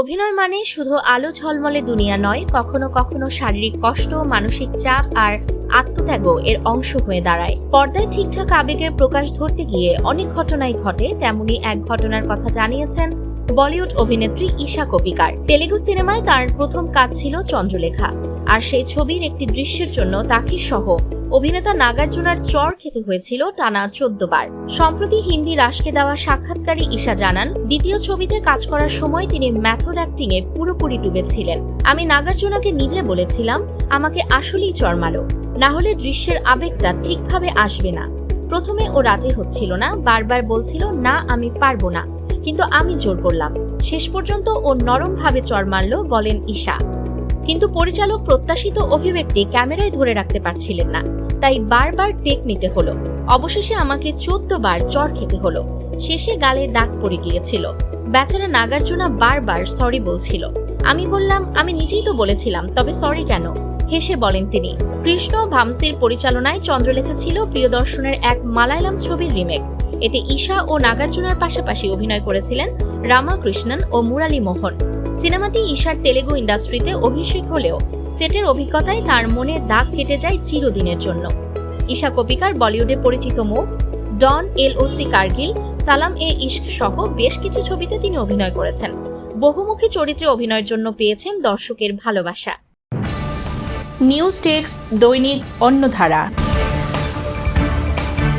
অভিনয় মানে শুধু আলো ঝলমলে দুনিয়া নয়, কখনো কখনো শারীরিক কষ্ট, মানসিক চাপ আর আত্মত্যাগও এর অংশ হয়ে দাঁড়ায়। পর্দায় ঠিকঠাক আবেগের প্রকাশ ধরতে গিয়ে অনেক ঘটনাই ঘটে, তেমনি এক ঘটনার কথা জানিয়েছেন বলিউড অভিনেত্রী ঈশা কপিকার। তেলেগু সিনেমায় তার প্রথম কাজ ছিল চন্দ্রলেখা। আর সেই ছবির একটি দৃশ্যের জন্য তাকে সহ অভিনেতা নাগার্জুনার চর খেতে হয়েছিল টানা চোদ্দ বার। সম্প্রতি হিন্দি রাশকে দেওয়া সাক্ষাৎকারে ঈশা জানান, দ্বিতীয় ছবিতে কাজ করার সময় তিনি ম্যাথড অ্যাক্টিং এ পুরোপুরি ডুবেছিলেন। আমি নাগার্জুনাকে নিজে বলেছিলাম, আমাকে আসলেই চর মারো। না হলে দৃশ্যের আবেগটা ঠিকভাবে আসবে না। প্রথমে ও রাজি হচ্ছিল না, বারবার বলছিল, না, আমি পারব না। কিন্তু আমি জোর করলাম। শেষ পর্যন্ত ও নরমভাবে চর মারল, বলেন ঈশা। কিন্তু পরিচালক প্রত্যাশিত অভিব্যক্তি ক্যামেরায় ধরে রাখতে পারছিলেন না। তাই বারবার টেক নিতে হলো। অবশেষে আমাকে চোদ্দ বার চর খেতে হলো। শেষে গালে দাগ পড়ে গিয়েছিল। বেচারা নাগার্জুনা বারবার সরি বলছিল। আমি বললাম, আমি নিজেই তো বলেছিলাম, তবে সরি কেন? হেসে বলেন তিনি। কৃষ্ণ ভামসির পরিচালনায় চন্দ্রলেখা ছিল প্রিয়দর্শনের এক মালায়ালাম ছবির রিমেক এতে ঈশা ও নাগার্জুনার পাশাপাশি অভিনয় করেছিলেন রামাকৃষ্ণন ও মুরালী মোহন। সিনেমাটি ঈশার তেলেগু ইন্ডাস্ট্রিতে অভিষেক হলেও সেটের অভিজ্ঞতায় তার মনে দাগ কেটে যায় চিরদিনের জন্য। ঈশা কপিকার বলিউডে পরিচিত মুখ, ডন এল ওসি কার্গিল, সালাম এ ইশক সহ বেশ কিছু ছবিতে তিনি অভিনয় করেছেন। বহুমুখী চরিত্রে অভিনয়ের জন্য পেয়েছেন দর্শকের ভালোবাসা। নিউজ টেক্স দৈনিক অন্যধারা